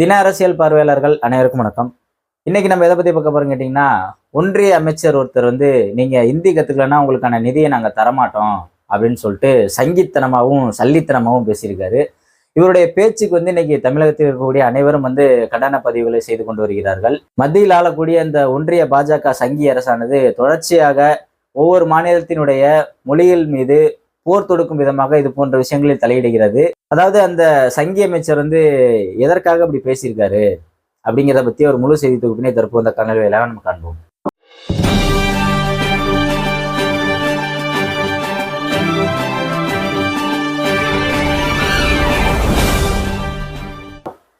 தின அரசியல் பார்வையாளர்கள் அனைவருக்கும் வணக்கம். இன்னைக்கு நம்ம எதை பத்தி பார்க்க போறோம் கேட்டீங்கன்னா ஒன்றிய அமைச்சர் ஒருத்தர் வந்து நீங்க ஹிந்தி கத்துக்கலன்னா உங்களுக்கான நிதியை நாங்க தரமாட்டோம் அப்படின்னு சொல்லிட்டு சங்கித்தனமாகவும் சல்லித்தனமாகவும் பேசியிருக்காரு. இவருடைய பேச்சுக்கு வந்து இன்னைக்கு தமிழகத்தில் இருக்கக்கூடிய அனைவரும் வந்து கண்டன பதிவுகளை செய்து கொண்டு வருகிறார்கள். மத்தியில் ஆளக்கூடிய இந்த ஒன்றிய பாஜக சங்கி அரசானது தொடர்ச்சியாக ஒவ்வொரு மாநிலத்தினுடைய மொழிகள் மீது போர் தொடுக்கும் விதமாக இது போன்ற விஷயங்களில் தலையிடுகிறது. அதாவது அந்த சங்கி அமைச்சர் வந்து எதற்காக அப்படி பேசியிருக்காரு? அப்படிங்கிறத பத்தி ஒரு முழு செய்தி தொகுப்பினை தற்போது அந்த கனல் நம்ம காண்போம்.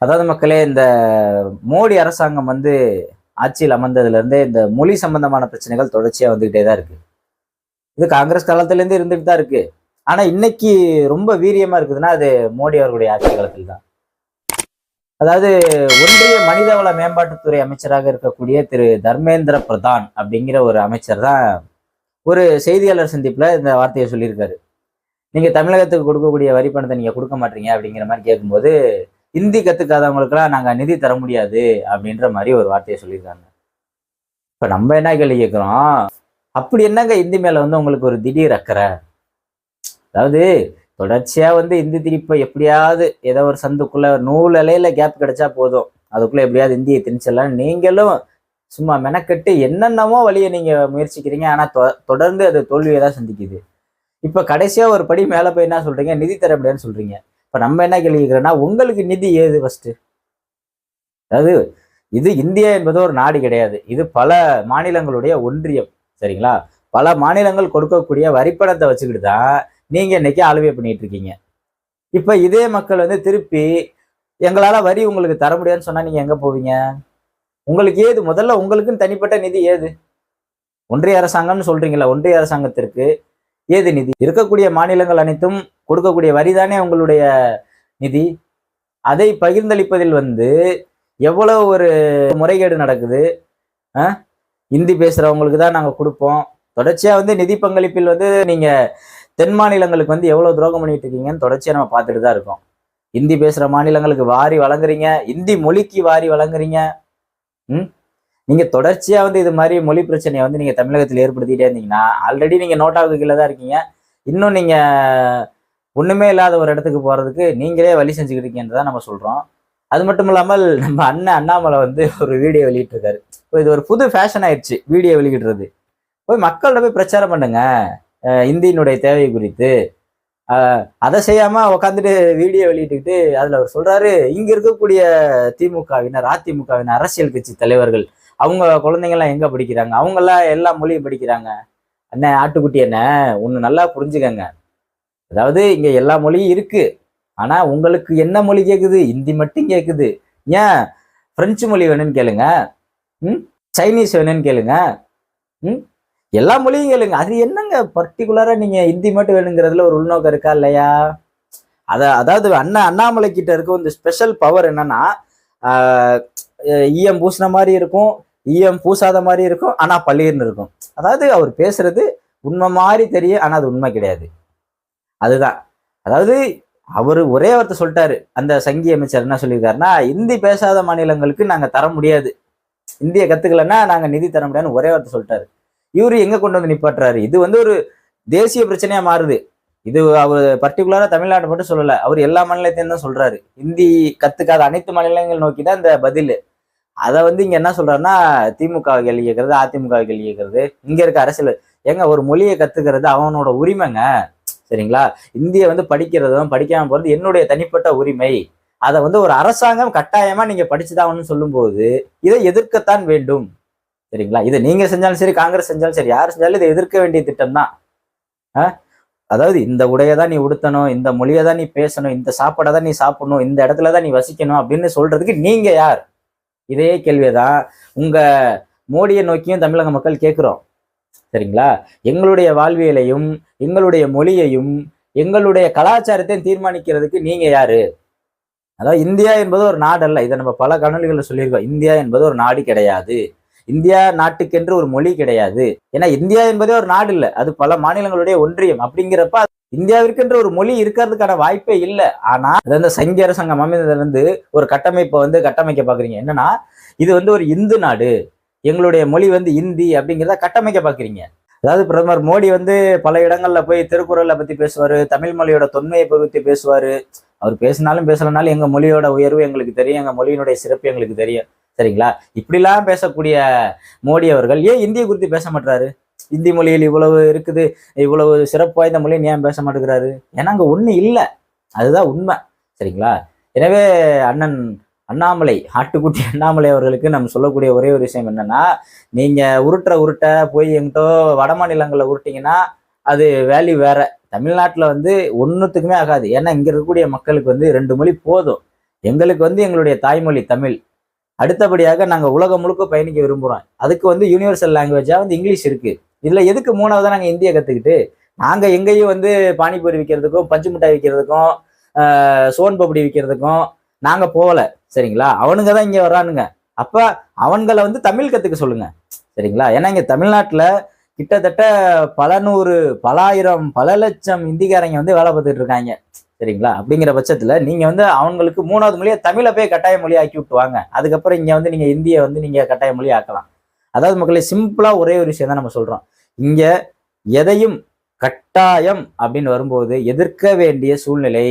அதாவது மக்களே இந்த மோடி அரசாங்கம் வந்து ஆட்சியில் அமர்ந்ததுலேருந்தே இந்த மொழி சம்பந்தமான பிரச்சனைகள் தொடர்ச்சியாக வந்துக்கிட்டே தான் இருக்குது இது காங்கிரஸ் காலத்துல இருந்து இருந்துட்டு தான் இருக்கு. ஆனா இன்னைக்கு ரொம்ப வீரியமா இருக்குதுன்னா அது மோடி அவர்களுடைய ஆட்சி காலத்தில் தான் அதாவது ஒன்றிய மனிதவள மேம்பாட்டுத்துறை அமைச்சராக இருக்கக்கூடிய திரு தர்மேந்திர பிரதான் அப்படிங்கிற ஒரு அமைச்சர் தான் ஒரு செய்தியாளர் சந்திப்புல இந்த வார்த்தையை சொல்லியிருக்காரு. நீங்க தமிழகத்துக்கு கொடுக்கக்கூடிய வரி பணத்தை நீங்க கொடுக்க மாட்டீங்க அப்படிங்கிற மாதிரி கேட்கும்போது ஹிந்தி கத்துக்காதவங்களுக்குலாம் நாங்க நிதி தர முடியாது அப்படின்ற மாதிரி ஒரு வார்த்தையை சொல்லியிருக்காங்க. இப்ப நம்ம என்ன கேள்வி கேட்கிறோம்? அப்படி என்னங்க இந்தி மேல வந்து உங்களுக்கு ஒரு திடீர் அக்கறை? அதாவது தொடர்ச்சியா வந்து இந்தி திணிப்பை எப்படியாவது ஏதோ ஒரு சந்துக்குள்ள நூல் இலையில கேப் கிடைச்சா போதும். அதுக்குள்ள எப்படியாவது இந்தியை திணிச்சிடலாம் நீங்களும் சும்மா மெனக்கெட்டு என்னென்னமோ வழியை நீங்க முயற்சிக்கிறீங்க. ஆனா தொ- தொடர்ந்து அது தோல்வியை தான் சந்திக்குது. இப்ப கடைசியா ஒரு படி மேல போய் என்ன சொல்றீங்க? நிதி தர முடியாதுன்னு சொல்றீங்க. இப்ப நம்ம என்ன கேள்விக்கிறோன்னா உங்களுக்கு நிதி ஏது ஃபர்ஸ்ட் அதாவது இது இந்தியா என்பது ஒரு நாடு கிடையாது. இது பல மாநிலங்களுடைய ஒன்றியம். சரிங்களா? பல மாநிலங்கள் கொடுக்கக்கூடிய வரிப்பணத்தை வச்சுக்கிட்டு தான் நீங்கள் இன்னைக்கு ஆளுமை பண்ணிட்டு இருக்கீங்க. இப்போ இதே மக்கள் வந்து திருப்பி எங்களால் வரி உங்களுக்கு தர முடியாதுன்னு சொன்னால் நீங்கள் எங்கே போவீங்க? உங்களுக்கு ஏது? முதல்ல உங்களுக்குன்னு தனிப்பட்ட நிதி ஏது? ஒன்றிய அரசாங்கம்னு சொல்கிறீங்களா ஒன்றிய அரசாங்கத்திற்கு ஏது நிதி? இருக்கக்கூடிய மாநிலங்கள் அனைத்தும் கொடுக்கக்கூடிய வரி தானே உங்களுடைய நிதி? அதை பகிர்ந்தளிப்பதில் வந்து எவ்வளவு ஒரு முறைகேடு நடக்குது? ஆ? இந்தி பேசுறவங்களுக்கு தான் நாங்கள் கொடுப்போம். தொடர்ச்சியாக வந்து நிதி பங்களிப்பில் வந்து நீங்கள் தென் மாநிலங்களுக்கு வந்து எவ்வளோ துரோகம் பண்ணிட்டு இருக்கீங்கன்னு தொடர்ச்சியாக நம்ம பார்த்துட்டு தான் இருக்கோம். இந்தி பேசுகிற மாநிலங்களுக்கு வாரி வழங்குறீங்க. இந்தி மொழிக்கு வாரி வழங்குறீங்க. ம்? நீங்கள் தொடர்ச்சியாக வந்து இது மாதிரி மொழி பிரச்சனையை வந்து நீங்கள் தமிழகத்தில் ஏற்படுத்திட்டே இருந்தீங்கன்னா ஆல்ரெடி நீங்கள் நோட்டாவுக்கு கீழே தான் இருக்கீங்க. இன்னும் நீங்கள் ஒன்றுமே இல்லாத ஒரு இடத்துக்கு போகிறதுக்கு நீங்களே வழி செஞ்சுக்கிட்டு இருக்கீங்கன்றதான் நம்ம சொல்கிறோம் அது மட்டும் இல்லாமல் நம்ம அண்ணன் அண்ணாமலை வந்து ஒரு வீடியோ வெளியிட்டிருக்காரு. இப்போ இது ஒரு புது ஃபேஷன் ஆயிடுச்சு வீடியோ வெளியிடுறது. போய் மக்கள்கிட்ட போய் பிரச்சாரம் பண்ணுங்க. இந்தியினுடைய தேவை குறித்து. அதை செய்யாம உக்காந்துட்டு வீடியோ வெளியிட்டுக்கிட்டு அதுல அவர் சொல்றாரு இங்க இருக்கக்கூடிய திமுகவினர் அதிமுகவினர் அரசியல் கட்சி தலைவர்கள் அவங்க குழந்தைங்கள்லாம் எங்க படிக்கிறாங்க? அவங்கெல்லாம் எல்லா மொழியும் படிக்கிறாங்க. அண்ணன் ஆட்டுக்குட்டி என்ன ஒண்ணு நல்லா புரிஞ்சுக்கங்க. அதாவது இங்க எல்லா மொழியும் இருக்கு. ஆனால் உங்களுக்கு என்ன மொழி கேட்குது ஹிந்தி மட்டும் கேட்குது ஏன்? பிரெஞ்சு மொழி வேணும்னு கேளுங்க. ம்? சைனீஸ் வேணும்னு கேளுங்க. ம்? எல்லா மொழியும் கேளுங்க. அது என்னங்க பர்டிகுலராக நீங்கள் ஹிந்தி மட்டும் வேணுங்கிறதுல ஒரு உள்நோக்கம் இருக்கா இல்லையா? அதை அதாவது அண்ணா அண்ணாமலை கிட்ட இருக்க இந்த ஸ்பெஷல் பவர் என்னன்னா ஈயம் பூசின மாதிரி இருக்கும் ஈயம் பூசாத மாதிரி இருக்கும் ஆனால் பள்ளீர்னு இருக்கும். அதாவது அவர் பேசுறது உண்மை மாதிரி தெரியும் ஆனால் அது உண்மை கிடையாது. அதுதான். அதாவது அவர் ஒரே வார்த்தை சொல்லிட்டாரு. அந்த சங்கி அமைச்சர் என்ன சொல்லியிருக்காருன்னா இந்தி பேசாத மாநிலங்களுக்கு நாங்கள் தர முடியாது. இந்திய கத்துக்கலன்னா நாங்கள் நிதி தர முடியாதுன்னு ஒரே வார்த்தை சொல்லிட்டாரு. இவரு எங்க கொண்டு வந்து நிப்பாட்டுறாரு? இது வந்து ஒரு தேசிய பிரச்சனையா மாறுது. இது அவர் பர்டிகுலரா தமிழ்நாட்டை மட்டும் சொல்லல அவர் எல்லா மாநிலத்தையும் தான் சொல்றாரு. இந்தி கத்துக்காத அனைத்து மாநிலங்கள் நோக்கி தான் இந்த பதில். அதை வந்து இங்க என்ன சொல்றாருன்னா திமுக கேள்வி கேட்கறது அதிமுக கேள்வி கேட்கறது இங்க இருக்க அரசியல் ஏங்க ஒரு மொழியை கத்துக்கிறது அவனோட உரிமைங்க. சரிங்களா? இந்திய வந்து படிக்கிறதும் படிக்காம போகிறது என்னுடைய தனிப்பட்ட உரிமை. அதை வந்து ஒரு அரசாங்கம் கட்டாயமாக நீங்கள் படிச்சுதான் சொல்லும்போது இதை எதிர்க்கத்தான் வேண்டும். சரிங்களா? இதை நீங்கள் செஞ்சாலும் சரி காங்கிரஸ் செஞ்சாலும் சரி யார் செஞ்சாலும் இதை எதிர்க்க வேண்டிய திட்டம் தான். அதாவது இந்த உடையை தான் நீ உடுத்தணும் இந்த மொழியை தான் நீ பேசணும் இந்த சாப்பாடை தான் நீ சாப்பிடணும் இந்த இடத்துல தான் நீ வசிக்கணும் அப்படின்னு சொல்றதுக்கு நீங்கள் யார்? இதே கேள்வியை தான் உங்கள் மோடியை நோக்கியும் தமிழக மக்கள் கேட்குறோம். சரிங்களா? எங்களுடைய வாழ்வியலையும் எங்களுடைய மொழியையும் எங்களுடைய கலாச்சாரத்தையும் தீர்மானிக்கிறதுக்கு நீங்க யாரு? அதாவது இந்தியா என்பது ஒரு நாடு அல்ல இதை நம்ம பல கணல்களில் சொல்லியிருக்கோம். இந்தியா என்பது ஒரு நாடு கிடையாது. இந்தியா நாட்டுக்கென்று ஒரு மொழி கிடையாது. ஏன்னா இந்தியா என்பதே ஒரு நாடு இல்லை. அது பல மாநிலங்களுடைய ஒன்றியம். அப்படிங்கிறப்ப இந்தியாவிற்கென்ற ஒரு மொழி இருக்கிறதுக்கான வாய்ப்பே இல்லை. ஆனா அது வந்து சங்கி அரசாங்கம் அமைந்ததுல இருந்து ஒரு கட்டமைப்பை வந்து கட்டமைக்க பாக்குறீங்க என்னன்னா இது வந்து ஒரு இந்து நாடு. எங்களுடைய மொழி வந்து இந்தி அப்படிங்கிறத கட்டமைக்க பார்க்குறீங்க அதாவது பிரதமர் மோடி வந்து பல இடங்களில் போய் திருக்குறளை பற்றி பேசுவார் தமிழ் மொழியோட தொன்மையை பற்றி பேசுவார். அவர் பேசினாலும் பேசலனாலும் எங்கள் மொழியோட உயர்வு எங்களுக்கு தெரியும் எங்கள் மொழியினுடைய சிறப்பு எங்களுக்கு தெரியும். சரிங்களா? இப்படிலாம் பேசக்கூடிய மோடி அவர்கள் ஏன் இந்திய குறித்து பேச மாட்டாரு இந்தி மொழியில் இவ்வளவு இருக்குது இவ்வளவு சிறப்பு வாய்ந்த மொழியை ஏன் பேச மாட்டேங்கிறாரு? ஏன்னா அங்கே ஒன்று இல்லை. அதுதான் உண்மை. சரிங்களா? எனவே அண்ணன் அண்ணாமலை ஆட்டுக்குட்டி அண்ணாமலை அவர்களுக்கு நம்ம சொல்லக்கூடிய ஒரே ஒரு விஷயம் என்னன்னா நீங்க உருட்டுற உருட்ட போய் எங்கிட்டோ வட மாநிலங்களில் உருட்டிங்கன்னா அது வேல்யூ வேற. தமிழ்நாட்டில் வந்து ஒன்றுத்துக்குமே ஆகாது. ஏன்னா இங்கே இருக்கக்கூடிய மக்களுக்கு வந்து ரெண்டு மொழி போதும். எங்களுக்கு வந்து எங்களுடைய தாய்மொழி தமிழ். அடுத்தபடியாக நாங்கள் உலகம் முழுக்க பயணிக்க விரும்புகிறோம் அதுக்கு வந்து யூனிவர்சல் லாங்குவேஜாக வந்து இங்கிலீஷ் இருக்குது இதில் எதுக்கு மூணாவதாக நாங்கள் இந்தியை கற்றுக்கிட்டு நாங்கள் எங்கேயும் வந்து பானிபூரி விற்கிறதுக்கும் பஞ்சு மிட்டாய் விற்கிறதுக்கும் சோன் பப்படி விற்கிறதுக்கும் நாங்கள் போகல சரிங்களா? அவனுங்க தான் இங்கே வர்றானுங்க. அப்போ அவன்களை வந்து தமிழ் கற்றுக்க சொல்லுங்க சரிங்களா? ஏன்னா இங்கே தமிழ்நாட்டில் கிட்டத்தட்ட பல நூறு பல ஆயிரம் பல லட்சம் இந்திக்காரங்க வந்து வேலை பார்த்துட்டு இருக்காங்க சரிங்களா? அப்படிங்கிற பட்சத்துல நீங்க வந்து அவங்களுக்கு மூணாவது மொழியை தமிழை போய் கட்டாய மொழி ஆக்கி விட்டுவாங்க அதுக்கப்புறம் இங்க வந்து நீங்க இந்தியை வந்து நீங்க கட்டாய மொழி ஆக்கலாம் அதாவது மக்களை சிம்பிளா ஒரே ஒரு விஷயம் தான் நம்ம சொல்றோம். இங்க எதையும் கட்டாயம் அப்படின்னு வரும்போது எதிர்க்க வேண்டிய சூழ்நிலை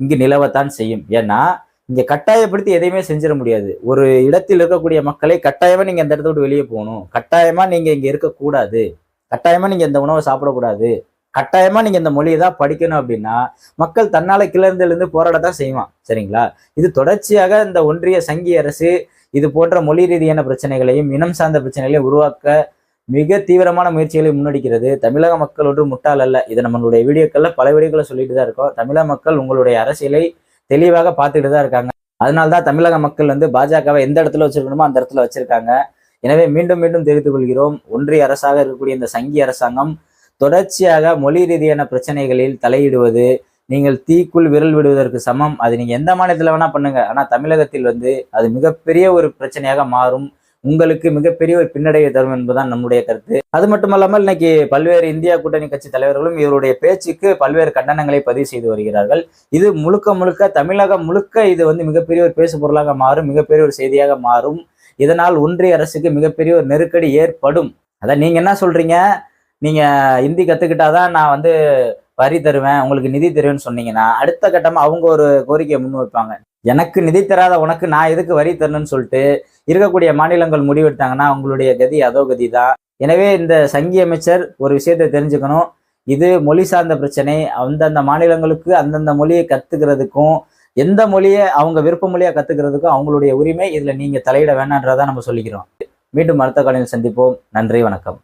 இங்கு நிலவத்தான் செய்யும். ஏன்னா இங்கே கட்டாயப்படுத்தி எதையுமே செஞ்சிட முடியாது. ஒரு இடத்தில் இருக்கக்கூடிய மக்களை கட்டாயமாக நீங்கள் அந்த இடத்த விட்டு வெளியே போகணும். கட்டாயமாக நீங்கள் இங்கே இருக்கக்கூடாது. கட்டாயமாக நீங்கள் இந்த உணவை சாப்பிடக்கூடாது. கட்டாயமாக நீங்கள் இந்த மொழியை தான் படிக்கணும் அப்படின்னா மக்கள் தன்னால் கிளர்ந்துலேருந்து போராட போராடத்தான் செய்வான். சரிங்களா? இது தொடர்ச்சியாக இந்த ஒன்றிய சங்கி அரசு இது போன்ற மொழி ரீதியான பிரச்சனைகளையும் இனம் சார்ந்த பிரச்சனைகளையும் உருவாக்க மிக தீவிரமான முயற்சிகளை முன்னெடுக்கிறது. தமிழக மக்கள் ஒன்று முட்டாள் அல்ல இதை நம்மளுடைய வீடியோக்களில் பல வீடியோக்களை சொல்லிட்டு தான் இருக்கோம். தமிழக மக்கள் உங்களுடைய அரசியலை தெளிவாக பார்த்துட்டு தான் இருக்காங்க. அதனால்தான் தமிழக மக்கள் வந்து பாஜகவை எந்த இடத்துல வச்சிருக்கணுமோ அந்த இடத்துல வச்சிருக்காங்க. எனவே மீண்டும் மீண்டும் தெரிவித்துக் கொள்கிறோம். ஒன்றிய அரசாக இருக்கக்கூடிய இந்த சங்கி அரசாங்கம் தொடர்ச்சியாக மொழி ரீதியான பிரச்சனைகளில் தலையிடுவது நீங்கள் தீக்குள் விரல் விடுவதற்கு சமம். அது நீங்க எந்த மாநிலத்தில் வேணா பண்ணுங்க. ஆனா தமிழகத்தில் வந்து அது மிகப்பெரிய ஒரு பிரச்சனையாக மாறும். உங்களுக்கு மிகப்பெரிய ஒரு பின்னடைவை தரும் என்பதுதான் நம்முடைய கருத்து. அது மட்டுமல்லாமல் இன்னைக்கு பல்வேறு இந்தியா கூட்டணி கட்சி தலைவர்களும் இவருடைய பேச்சுக்கு பல்வேறு கண்டனங்களை பதிவு செய்து வருகிறார்கள். இது முழுக்க முழுக்க தமிழகம் முழுக்க இது வந்து மிகப்பெரிய ஒரு பேசு பொருளாக மாறும் மிகப்பெரிய ஒரு செய்தியாக மாறும். இதனால் ஒன்றிய அரசுக்கு மிகப்பெரிய ஒரு நெருக்கடி ஏற்படும். அதான் நீங்க என்ன சொல்றீங்க? நீங்க இந்தி கத்துக்கிட்டாதான் நான் வந்து வரி தருவேன் உங்களுக்கு நிதி தருவேன்னு சொன்னீங்கன்னா அடுத்த கட்டமா அவங்க ஒரு கோரிக்கையை முன் வைப்பாங்க எனக்கு நிதி தராத உனக்கு நான் எதுக்கு வரி தரணும்னு சொல்லிட்டு இருக்கக்கூடிய மாநிலங்கள் முடிவெடுத்தாங்கன்னா அவங்களுடைய கதி அதோ கதி தான் எனவே இந்த சங்கி அமைச்சர் ஒரு விஷயத்தை தெரிஞ்சுக்கணும். இது மொழி சார்ந்த பிரச்சனை. அந்தந்த மாநிலங்களுக்கு அந்தந்த மொழியை கத்துக்கிறதுக்கும் எந்த மொழியை அவங்க விருப்ப மொழியா கத்துக்கிறதுக்கும் அவங்களுடைய உரிமை இதுல நீங்க தலையிட வேணான்றதான் நம்ம சொல்லிக்கிறோம். மீண்டும் அடுத்த காலையில் சந்திப்போம். நன்றி வணக்கம்.